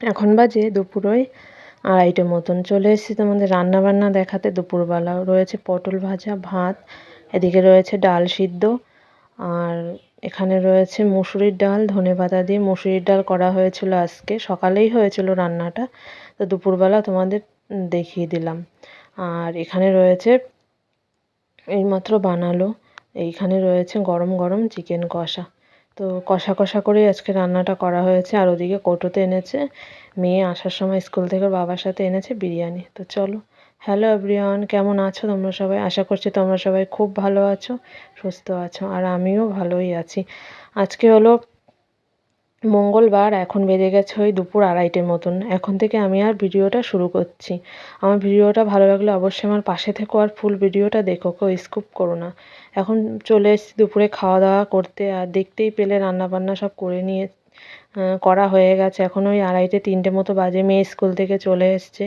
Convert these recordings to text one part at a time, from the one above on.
এখন বাজে দুপুরোয় আড়াইটে মতন চলে এসেছি তোমাদের রান্না বান্না দেখাতে। দুপুরবেলা রয়েছে পটল ভাজা, ভাত, এদিকে রয়েছে ডাল সিদ্ধ, আর এখানে রয়েছে মুসুরির ডাল, ধনে পাতা দিয়ে মুসুরির ডাল করা হয়েছিল আজকে। সকালেই হয়েছিল রান্নাটা, তো দুপুরবেলা তোমাদের দেখিয়ে দিলাম। আর এখানে রয়েছে এইমাত্র বানালো, এইখানে রয়েছে গরম গরম চিকেন কষা। তো কষা কষা করেই আজকে রান্নাটা করা হয়েছে। আর ওদিকে কোটোতে এনেছে মেয়ে আসার সময় স্কুল থেকে বাবার সাথে এনেছে বিরিয়ানি। তো চলো, হ্যালো এভরিওয়ান, কেমন আছো তোমরা সবাই? আশা করছি তোমরা সবাই খুব ভালো আছো, সুস্থ আছো, আর আমিও ভালোই আছি। আজকে হলো মঙ্গলবার, এখন বেজে গেছে ওই দুপুর আড়াইটের মতন। এখন থেকে আমি আর ভিডিওটা শুরু করছি। আমার ভিডিওটা ভালো লাগলে অবশ্যই আমার পাশে থেকো আর ফুল ভিডিওটা দেখো, কেউ স্কুপ করো না। এখন চলে এসেছি দুপুরে খাওয়া দাওয়া করতে, আর দেখতেই পেলে রান্না বান্না সব করে নিয়ে করা হয়ে গেছে। এখন ওই আড়াইটে, তিনটে মতো বাজে, মেয়ে স্কুল থেকে চলে এসছে।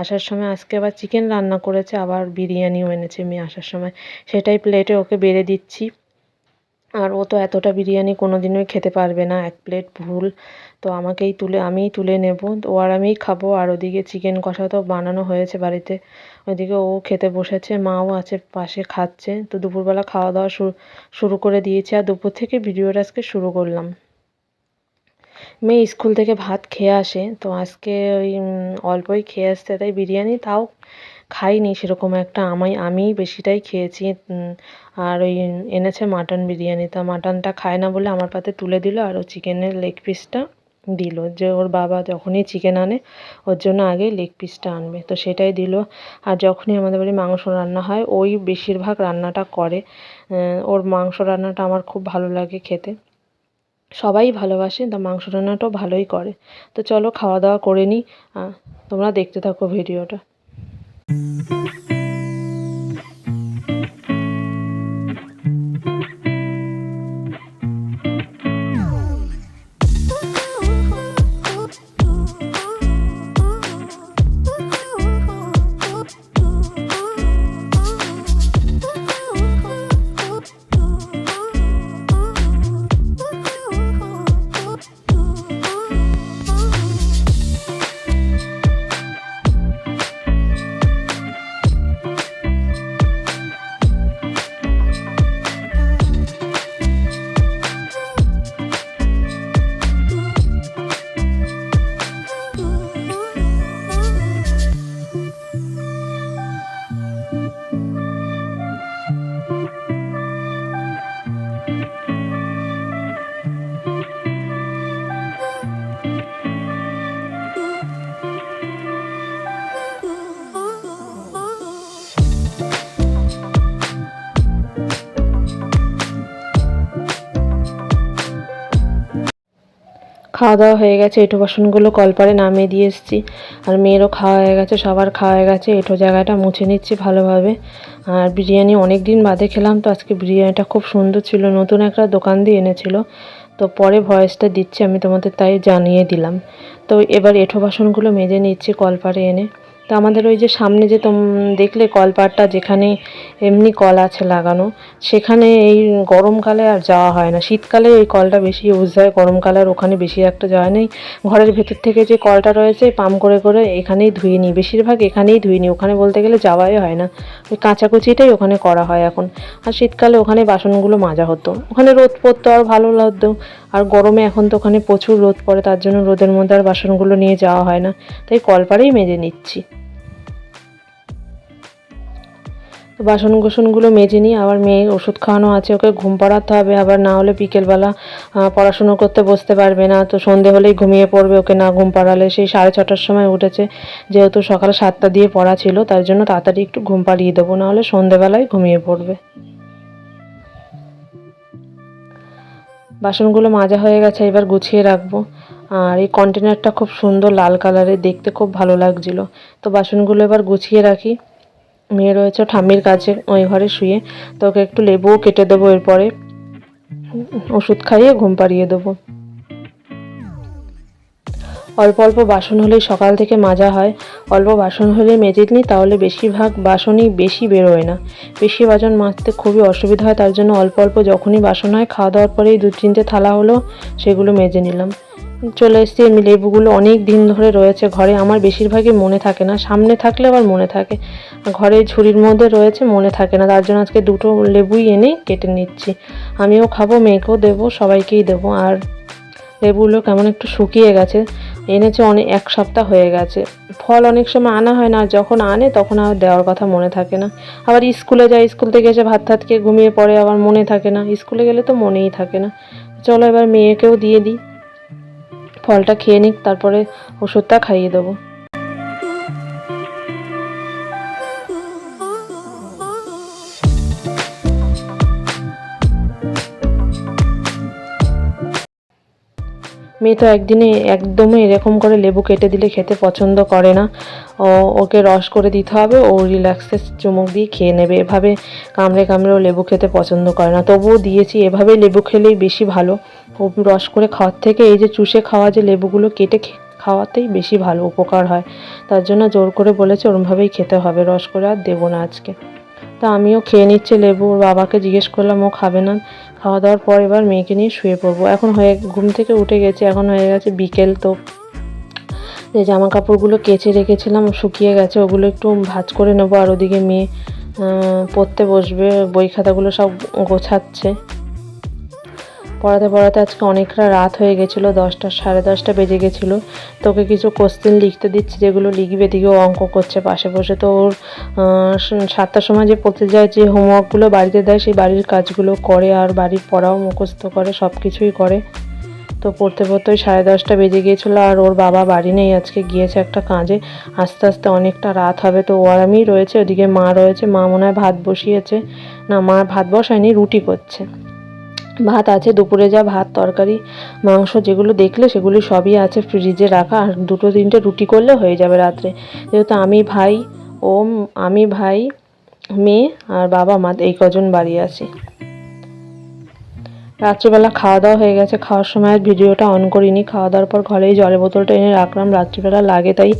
আসার সময় আজকে আবার চিকেন রান্না করেছে, আবার বিরিয়ানিও এনেছে মেয়ে আসার সময়। সেটাই প্লেটে ওকে বেড়ে দিচ্ছি। আর ও তো এতটা বিরিয়ানি কোনো দিনই খেতে পারবে না, এক প্লেট ভুল। তো আমাকেই তুলে, আমিই তুলে নেব। ও আর আমিই খাব। আর ওদিকে চিকেন কষা তো বানানো হয়েছে বাড়িতে। ওদিকে ও খেতে বসেছে, মাও আছে পাশে খাচ্ছে। তো দুপুরবেলা খাওয়া দাওয়া শুরু শুরু করে দিয়েছি। আর দুপুর থেকে ভিডিওটা আজকে শুরু করলাম। মেয়ে স্কুল থেকে ভাত খেয়ে আসে। তো আজকে ওই অল্পই খেয়ে আসতে তাই বিরিয়ানি তাও খাইনি, সেরকম একটা আমি, আমিই বেশিটাই খেয়েছি আর ওই এনেছে মাটন বিরিয়ানি। তা মাটনটা খায় না বলে আমার পাতে তুলে দিল, আর ও চিকেনের লেগ পিসটা দিল। যে ওর বাবা যখনই চিকেন আনে, ওর জন্য আগেই লেগ পিসটা আনবে। তো সেটাই দিল। আর যখনই আমাদের বাড়ি মাংস রান্না হয়, ওই বেশিরভাগ রান্নাটা করে। ওর মাংস রান্নাটা আমার খুব ভালো লাগে খেতে। সবাই ভালোবাসে, তা মাংস রান্নাটাও ভালোই করে। তো চলো খাওয়া দাওয়া করে নিই তোমরা দেখতে থাকো ভিডিওটা। খাওয়া দাওয়া হয়ে গেছে এঁটো বাসনগুলো কলপারে নামিয়ে দিয়ে এসেছি। আর মেয়েরও খাওয়া হয়ে গেছে, সবার খাওয়া হয়ে গেছে এঁটো জায়গাটা মুছে নিচ্ছি ভালোভাবে। আর বিরিয়ানি অনেক দিন বাদে খেলাম, তো আজকে বিরিয়ানিটা খুব সুন্দর ছিল, নতুন একটা দোকান দিয়ে এনেছিল। তো পরে ভয়েসটা দিচ্ছি, আমি তোমাদের তাই জানিয়ে দিলাম। তো এবার এঁঠো বাসনগুলো মেজে নিচ্ছি কলপারে এনে। তো আমাদের ওই যে সামনে যে তোম দেখলে কলপাটটা যেখানে এমনি কল আছে লাগানো, সেখানে এই গরমকালে আর যাওয়া হয় না। শীতকালে এই কলটা বেশি ইউজ হয়, গরমকালে আর ওখানে বেশি একটা যাওয়া নেই। ঘরের ভেতর থেকে যে কলটা রয়েছে, পাম্প করে করে এখানেই ধুয়ে নিই। বেশিরভাগ এখানেই ধুয়ে নিই, ওখানে বলতে গেলে যাওয়াই হয় না। ওই কাঁচাকুচিটাই ওখানে করা হয় এখন। আর শীতকালে ওখানে বাসনগুলো মাজা হতো। ওখানে রোদ পড়তো, আর ভালো লাগতো। আর গরমে এখন তো ওখানে প্রচুর রোদ পড়ে, তার জন্য রোদের মধ্যে আর বাসনগুলো নিয়ে যাওয়া হয় না। তাই কলপারেই মেজে নিচ্ছি। তো বাসন কুসনগুলো মেজে নিই আবার মেয়ে ওষুধ খাওয়ানো আছে, ওকে ঘুম পাড়াতে হবে, আবার না হলে বিকেলবেলা পড়াশুনো করতে বসতে পারবে না, তো সন্ধে হলেই ঘুমিয়ে পড়বে ওকে না ঘুম পাড়ালে। সেই সাড়ে ছটার সময় উঠেছে, যেহেতু সকাল সাতটা দিয়ে পড়া ছিল, তার জন্য তাড়াতাড়ি একটু ঘুম পাড়িয়ে দেবো, না হলে সন্ধেবেলায় ঘুমিয়ে পড়বে। বাসনগুলো মাজা হয়ে গেছে, এবার গুছিয়ে রাখব। আর এই কন্টেনারটা খুব সুন্দর লাল কালারের দেখতে খুব ভালো লাগছিল। তো বাসনগুলো এবার গুছিয়ে রাখি। মেয়ে রয়েছে, ঠাম্মির কাছে ওই ঘরে শুয়ে। তো ওকে একটু লেবুও কেটে দেবো এরপরে। ওষুধ খাইয়ে ঘুম পাড়িয়ে দেবো। অল্প অল্প বাসন হলেই সকাল থেকে মাজা হয়। অল্প বাসন হলে মেজে নিই তাহলে বেশিরভাগ বাসনই বেশি বেরোয় না। বেশি বাসন মাজতে খুবই অসুবিধা হয়, তার জন্য অল্প অল্প যখনই বাসন হয়, খাওয়া দাওয়ার পরেই দু তিনটে থালা হলো, সেগুলো মেজে নিলাম। চলে এসেছি এমনি লেবুগুলো অনেক দিন ধরে রয়েছে ঘরে। আমার বেশিরভাগই মনে থাকে না। সামনে থাকলে আবার মনে থাকে। ঘরে ঝুড়ির মধ্যে রয়েছে, মনে থাকে না। তার জন্য আজকে দুটো লেবুই এনে কেটে নিচ্ছি। আমিও খাব, মেয়েকেও দেবো, সবাইকেই দেবো। আর লেবুগুলো কেমন একটু শুকিয়ে গেছে। এনেছে অনেক, এক সপ্তাহ হয়ে গেছে। ফল অনেক সময় আনা হয় না। আর যখন আনে, তখন আর দেওয়ার কথা মনে থাকে না। আবার স্কুলে যায় স্কুল থেকে এসে ভাত ভাত খেয়ে ঘুমিয়ে পড়ে, আবার মনে থাকে না। স্কুলে গেলে তো মনেই থাকে না। চলো এবার মেয়েকেও দিয়ে দিই। ফলটা খেয়ে নিক, তারপরে ওষুধটা খাইয়ে দেবো। মেয়ে তো একদিনে একদমই এরকম করে লেবু কেটে দিলে খেতে পছন্দ করে না। ও, ওকে রস করে দিতে হবে, ও রিল্যাক্সে চুমুক দিয়ে খেয়ে নেবে। এভাবে কামড়ে কামড়ে ও লেবু খেতে পছন্দ করে না। তবুও দিয়েছি, এভাবে লেবু খেলেই বেশি ভালো। রস করে খাওয়ার থেকে এই যে চুষে খাওয়া যে লেবুগুলো কেটে খাওয়াতেই বেশি ভালো উপকার হয়। তার জন্য জোর করে বলেছে ওরমভাবেই খেতে হবে, রস করে আর দেবো না আজকে। তা আমিও খেয়ে নিচ্ছি লেবু, ওর বাবাকে জিজ্ঞেস করলাম, ও খাবে না? খাওয়া দাওয়ার পর এবার মেয়েকে নিয়ে শুয়ে পড়ব। এখন হয়ে, ঘুম থেকে উঠে গেছি, এখন হয়ে গেছে বিকেল তো। যে জামা কাপড়গুলো কেচে রেখেছিলাম, শুকিয়ে গেছে, ওগুলো একটু ভাজ করে নেব। আর ওদিকে মেয়ে পড়তে বসবে, বই খাতাগুলো সব গোছাচ্ছে। পড়াতে পড়াতে আজকে অনেকটা রাত হয়ে গেছিল, দশটা, সাড়ে দশটা বেজে গেছিল। তোকে কিছু কোশ্চেন লিখতে দিচ্ছি, যেগুলো লিখবে, দিকে ও অঙ্ক করছে পাশে বসে। তো ওর সাতটার সময় যে পড়তে যায়, যে হোমওয়ার্কগুলো বাড়িতে দেয়, সেই বাড়ির কাজগুলো করে আর বাড়ির পড়াও মুখস্থ করে সব কিছুই করে। তো পড়তে পড়তে ওই সাড়ে দশটা বেজে গিয়েছিল আর ওর বাবা বাড়ি নেই, আজকে গিয়েছে একটা কাজে। আস্তে আস্তে অনেকটা রাত হবে, তো ও আর আমিই রয়েছে, ওদিকে মা রয়েছে, মা মনে হয় ভাত বসিয়েছে। না, মা ভাত বসায়নি, রুটি করছে। ভাত আছে, দুপুরে যা ভাত, তরকারি, মাংস, যেগুলো দেখলে সেগুলি সবই আছে ফ্রিজে রাখা। আর দুটো তিনটে রুটি করলে হয়ে যাবে রাত্রে। যেহেতু আমি ভাই, ওম, আমি ভাই, মেয়ে আর বাবা মা, এই কজন বাড়ি আছি। রাত্রিবেলা খাওয়া দাওয়া হয়ে গেছে। খাওয়ার সময় ভিডিওটা অন করিনি। খাওয়া দাওয়ার পর ঘরেই জলের বোতলটা এনে রাখলাম। রাত্রিবেলা লাগে তাই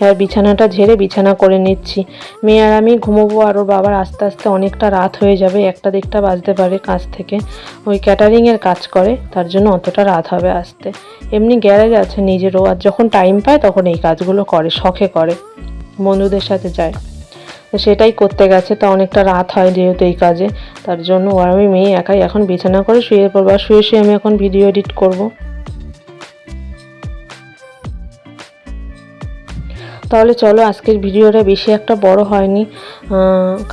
এবার বিছানাটা ঝেড়ে বিছানা করে নিচ্ছি। মেয়ে আর আমি ঘুমোবো আর ওর বাবার আস্তে আস্তে অনেকটা রাত হয়ে যাবে। একটা দেড়টা বাজতে পারে কাজ থেকে। ওই ক্যাটারিংয়ের কাজ করে, তার জন্য অতটা রাত হবে আসতে। এমনি গ্যারেজ আছে নিজেরও। আর যখন টাইম পায়, তখন এই কাজগুলো করে, শখে করে। বন্ধুদের সাথে যায়। তো সেটাই করতে গেছে। তা অনেকটা রাত হয় যেহেতু এই কাজে। তার জন্য ও আমি মেয়ে একাই এখন বিছানা করে শুয়ে পড়ব। আর শুয়ে শুয়ে আমি এখন ভিডিও এডিট করব। তাহলে চলো, আজকের ভিডিওটা বেশি একটা বড় হয়নি।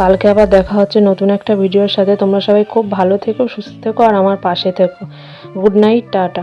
কালকে আবার দেখা হচ্ছে নতুন একটা ভিডিওর সাথে। তোমরা সবাই খুব ভালো থেকো, সুস্থ থেকো, আর আমার পাশে থেকো। Good night tata.